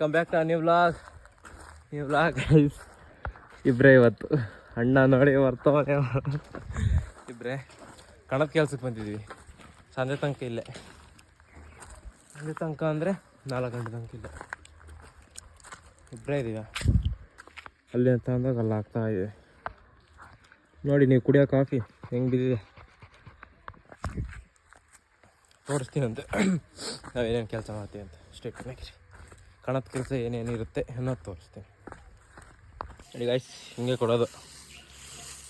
Welcome back to new vlog new vlog ಇಬ್ಬರೇ ಇವತ್ತು. ಅಣ್ಣ ನೋಡಿ ಬರ್ತವನೆ ಇಬ್ಬರೇ ಕಣದ ಕೆಲ್ಸಕ್ಕೆ ಬಂದಿದ್ವಿ. ಸಂಜೆ ತನಕ ಇಲ್ಲೇ. ಸಂಜೆ ತನಕ ಅಂದರೆ ನಾಲ್ಕು ಗಂಟೆ ತನಕ ಇಲ್ಲ. ಇಬ್ಬರೇ ಇದೀವ ಅಲ್ಲಿ ಅಂತ ಅಂದಾಗ ಅಲ್ಲಿ ಆಗ್ತಾ ಇದೆ. ನೋಡಿ, ನೀವು ಕುಡಿಯೋ ಕಾಫಿ ಹೆಂಗೆ ಬಿದ್ದಿದೆ? ತೋರಿಸ್ತೀನಂತೆ. ನಾವೇನೇನು ಕೆಲಸ ಮಾಡ್ತೀವಿ ಅಂತ. ಸ್ಟೇಟ್ ಮೇಕಿರಿ ಕಣದ ಕೆಲಸ ಏನೇನಿರುತ್ತೆ ಅನ್ನೋದು ತೋರಿಸ್ತೀನಿ. ನೋಡಿ ಗಾಯ್ಸ್ ಹಿಂಗೆ ಕೊಡೋದು.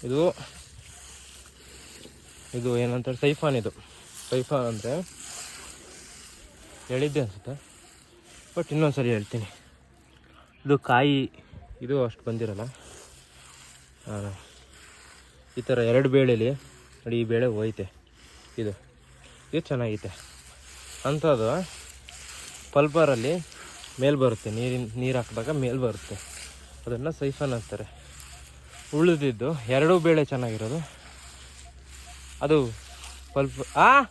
ಇದು ಇದು ಏನಂತಾರೆ? ಸೈಫಾನ್ ಇದು. ಸೈಫಾನ್ ಅಂದರೆ ಹೇಳಿದ್ದೆ ಅನಿಸುತ್ತೆ. ಬಟ್ ಇನ್ನೊಂದು ಸರಿ ಹೇಳ್ತೀನಿ. ಇದು ಕಾಯಿ, ಇದು ಅಷ್ಟು ಬಂದಿರಲ್ಲ. ಈ ಥರ ಎರಡು ಬೇಳೆಲಿ, ನೋಡಿ ಈ ಬೇಳೆ ಹೋಯ್ತೆ. ಇದು ಇದು ಚೆನ್ನಾಗೈತೆ. ಅಂಥದ್ದು ಪಲ್ಪರಲ್ಲಿ ಮೇಲ್ ಬರುತ್ತೆ, ನೀರಿನ, ನೀರು ಹಾಕಿದಾಗ ಮೇಲೆ ಬರುತ್ತೆ. ಅದನ್ನು ಸೈಫನ್ ಅಂತಾರೆ. ಉಳಿದಿದ್ದು ಎರಡೂ ಬೇಳೆ ಚೆನ್ನಾಗಿರೋದು. ಅದು ಪಲ್ಪ್, ಆ?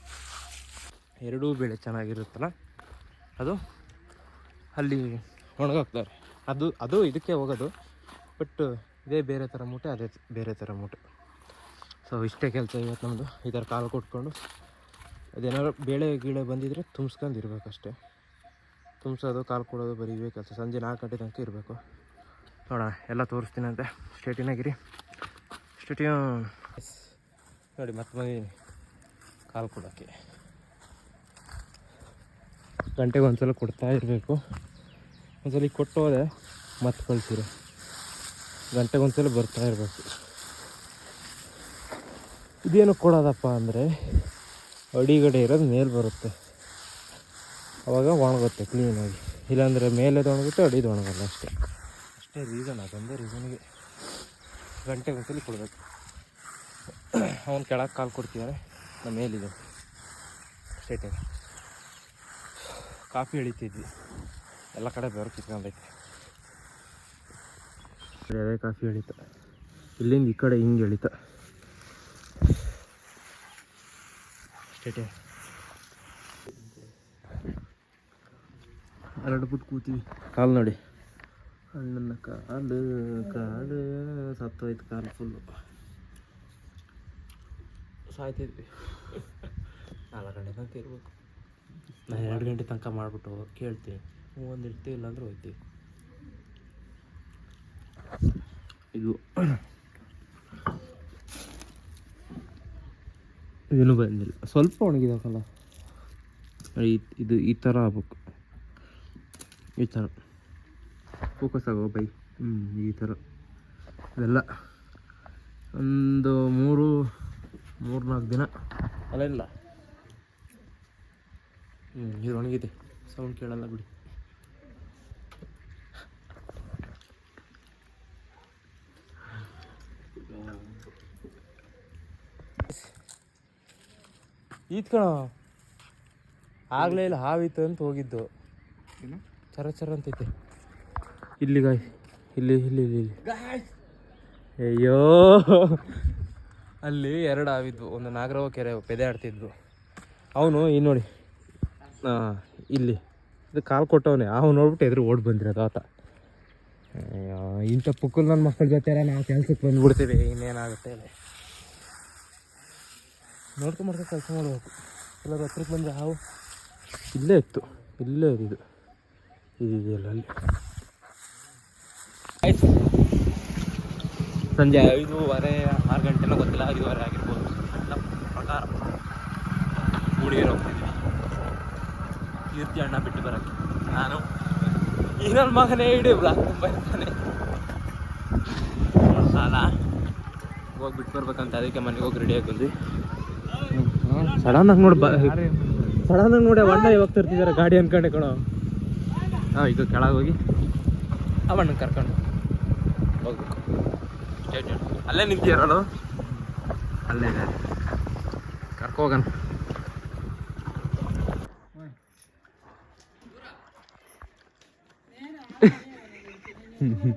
ಎರಡೂ ಬೇಳೆ ಚೆನ್ನಾಗಿರುತ್ತಲ್ಲ? ಅದು ಅಲ್ಲಿ ಒಣಗೋಗ್ತಾರೆ ಅದು ಅದು ಇದಕ್ಕೆ ಹೋಗೋದು. ಬಟ್ ಇದೇ ಬೇರೆ ಥರ ಮೂಟೆ, ಅದೇ ಬೇರೆ ಥರ ಮೂಟೆ. ಸೊ, ಇಷ್ಟೇ ಕೆಲಸ ಇವತ್ತು ನಮ್ಮದು ಈ ಥರ ಕಾಲು ಕೊಟ್ಕೊಂಡು ಅದೇನಾದ್ರು ಬೇಳೆ, ಗೀಳೆ ಬಂದಿದ್ರೆ ತುಂಬಿಸ್ಕೊಂಡು ಇರಬೇಕಷ್ಟೇ. ತುಂಬಿಸೋದು, ಕಾಲು ಕೊಡೋದು ಬರೀ ಇವೇ ಕೆಲಸ. ಸಂಜೆ ನಾಲ್ಕು ಗಂಟೆ ತನಕ ಇರಬೇಕು. ನೋಡೋಣ, ಎಲ್ಲ ತೋರಿಸ್ತೀನಂತೆ ಸ್ಟೇಟಿನಾಗಿರಿ ಸ್ಟೇಟಿನ ನೋಡಿ, ಮತ್ತೆ ಬಂದಿದ್ದೀನಿ. ಕಾಲು ಕೊಡೋಕ್ಕೆ ಗಂಟೆಗೆ ಒಂದ್ಸಲ ಕೊಡ್ತಾ ಇರಬೇಕು. ಒಂದ್ಸಲ ಕೊಟ್ಟು ಹೋದೆ ಮತ್ತೆ ಕಳಿಸಿರಿ. ಗಂಟೆಗೆ ಒಂದ್ಸಲ ಬರ್ತಾ ಇರಬೇಕು. ಇದೇನು ಕೊಡೋದಪ್ಪ ಅಂದರೆ, ಅಡಿಗಡೆ ಇರೋದು ಮೇಲೆ ಬರುತ್ತೆ. ಅವಾಗ ಒಣಗುತ್ತೆ ಕ್ಲೀನಾಗಿ ಇಲ್ಲಾಂದರೆ ಮೇಲೆ ಒಣಗುತ್ತೆ ಅಡಿದು ಒಣಗಲ್ಲ ಅಷ್ಟೇ. ಅಷ್ಟೇ ರೀಸನ್ ಅದೊಂದೇ ರೀಸನ್ಗೆ ಗಂಟೆ ಗಂಟೆಲಿ ಕೊಡಬೇಕು. ಅವನು ಕೆಳಗೆ ಕಾಲು ಕೊಡ್ತಿದ್ದಾರೆ ನಮ್ಮ ಮೇಲಿದೆ. ಸ್ಟೇಟಾಗಿ ಕಾಫಿ ಎಳಿತಿದ್ವಿ. ಎಲ್ಲ ಕಡೆ ಬೆವರು ಕಿತ್ಕೊಂಡೈತೆ. ಅದೇ ಕಾಫಿ ಎಳಿತ. ಇಲ್ಲಿಂದ ಈ ಕಡೆ ಹಿಂಗೆ ಎಳಿತ. ಸ್ಟೇಟೆ ಎರಡು ಬಿಟ್ಟು ಕೂತೀವಿ. ಕಾಲು ನೋಡಿ. ಅಣ್ಣನ ಕಾಲು ಕಾಲು ಸತ್ತೋಯ್ತು ಕಾಲು ಫುಲ್ಲು ಸಾಯ್ತಿದ್ವಿ. ನಾಲ್ಕು ಗಂಟೆ ತನಕ ಇರ್ಬೇಕು. ನಾನು ಎರಡು ಗಂಟೆ ತನಕ ಮಾಡಿಬಿಟ್ಟು ಕೇಳ್ತೀನಿ. ಹ್ಞೂ ಒಂದು ಇರ್ತೀವಿ ಇಲ್ಲಾಂದ್ರೆ ಹೋಗ್ತೀವಿ ಇದು ಏನು ಬಂದಿಲ್ಲ. ಸ್ವಲ್ಪ ಒಣಗಿದಾಕಲ್ಲ ಇದು ಈ ಥರ ಆಗ್ಬೇಕು. ಈ ಥರ. ಫೋಕಸ್ ಆಗೋ ಬೈ. ಹ್ಞೂ ಈ ಥರ. ಇದೆಲ್ಲ ಒಂದು ಮೂರು ಮೂರು ನಾಲ್ಕು ದಿನ. ಅಲ್ಲ ಇಲ್ಲ. ಹ್ಞೂ ಇದು ಒಣಗಿದೆ. ಸೌಂಡ್ ಕೇಳಲ್ಲ ಬಿಡಿ. ಈತ್ ಕಣ. ಆಗ್ಲೇ ಇಲ್ಲ ಹಾವಿತ್ತು ಅಂತ ಹೋಗಿದ್ದು. ಚರ ಚರ ಅಂತೈತೆ. ಇಲ್ಲಿ ಗಾಯ್ ಇಲ್ಲಿ ಇಲ್ಲಿ ಇಲ್ಲಿ ಇಲ್ಲಿ. ಅಯ್ಯೋ. ಅಲ್ಲಿ ಎರಡು ಆವಿದ್ವು. ಒಂದು ನಾಗರವ ಕೆರೆ ಪೆದೆ ಆಡ್ತಿದ್ವು ಅವನು, ಈ ನೋಡಿ. ಹಾಂ ಇಲ್ಲಿ. ಇದು ಕಾಲು ಕೊಟ್ಟವನೇ. ಅವ್ನು ನೋಡ್ಬಿಟ್ಟು ಎದುರು ಓಡ್ ಬಂದಿರೋದು ಅಯ್ಯೋ, ಇಂಥ ಪುಕ್ಕಲ್ ನನ್ನ ಮಕ್ಕಳ ಜೊತೆ ನಾವು ಕೆಲ್ಸಕ್ಕೆ ಬಂದ್ಬಿಡ್ತೀವಿ. ಇನ್ನೇನಾಗುತ್ತೆ ಇಲ್ಲಿ ನೋಡ್ಕೊಂಡು ಮಾಡ್ಕೊಂಡು ಕೆಲಸ ಮಾಡಬೇಕು. ಎಲ್ಲರೂ ಹತ್ರಕ್ಕೆ ಬಂದರೆ ಹಾವು. ಇಲ್ಲೇ ಇತ್ತು. ಇಲ್ಲೇ ಇದು. ಇದೆಯಲ್ಲ ಅಲ್ಲಿ. ಸಂಜೆ ಐದೂವರೆ ಆರು ಗಂಟೆನೋ ಗೊತ್ತಿಲ್ಲ ಐದೂವರೆ ಆಗಿರ್ಬೋದು. ನನ್ನ ಪ್ರಕಾರ ಹುಡುಗಿರು ಹೋಗ್ತಿದ್ವಿ ಕೀರ್ತಿ ಅಣ್ಣ ಬಿಟ್ಟು ಬರೋಕ್ಕೆ. ನಾನು ಈ ನನ್ನ ಮಗನೇ ಇಡೀ ಬ್ಲಾಕ್ ಬರ್ತಾನೆ ಸಾಲ ಹೋಗಿ ಬಿಟ್ಟು ಬರ್ಬೇಕಂತ ಅದಕ್ಕೆ ಮನೆಗೆ ಹೋಗಿ ರೆಡಿ ಆಗಿ ಬಂದ್ವಿ. ಸಡನ್ನಾಗಿ ನೋಡಿ ಸಡನ್ ಸಡನ್ನಾಗಿ ನೋಡಿ ಅಣ್ಣ ಹೋಗ್ತಿರ್ತಿದ್ದಾರೆ ತರ್ತಿದ್ದಾರೆ ಗಾಡಿ ಅನ್ಕೊಂಡೆ ಕಣೋ. ಹಾಂ ಇದು ಕೆಳಗೆ ಹೋಗಿ ಅವಣ್ಣ ಕರ್ಕೊಂಡು ಹೋಗ್ಬೇಕು. ಅಲ್ಲೇ ನಿಂತಿರೋದು? ಅಲ್ಲೇ. ಕರ್ಕೋಗಣ ಹ್ಞೂ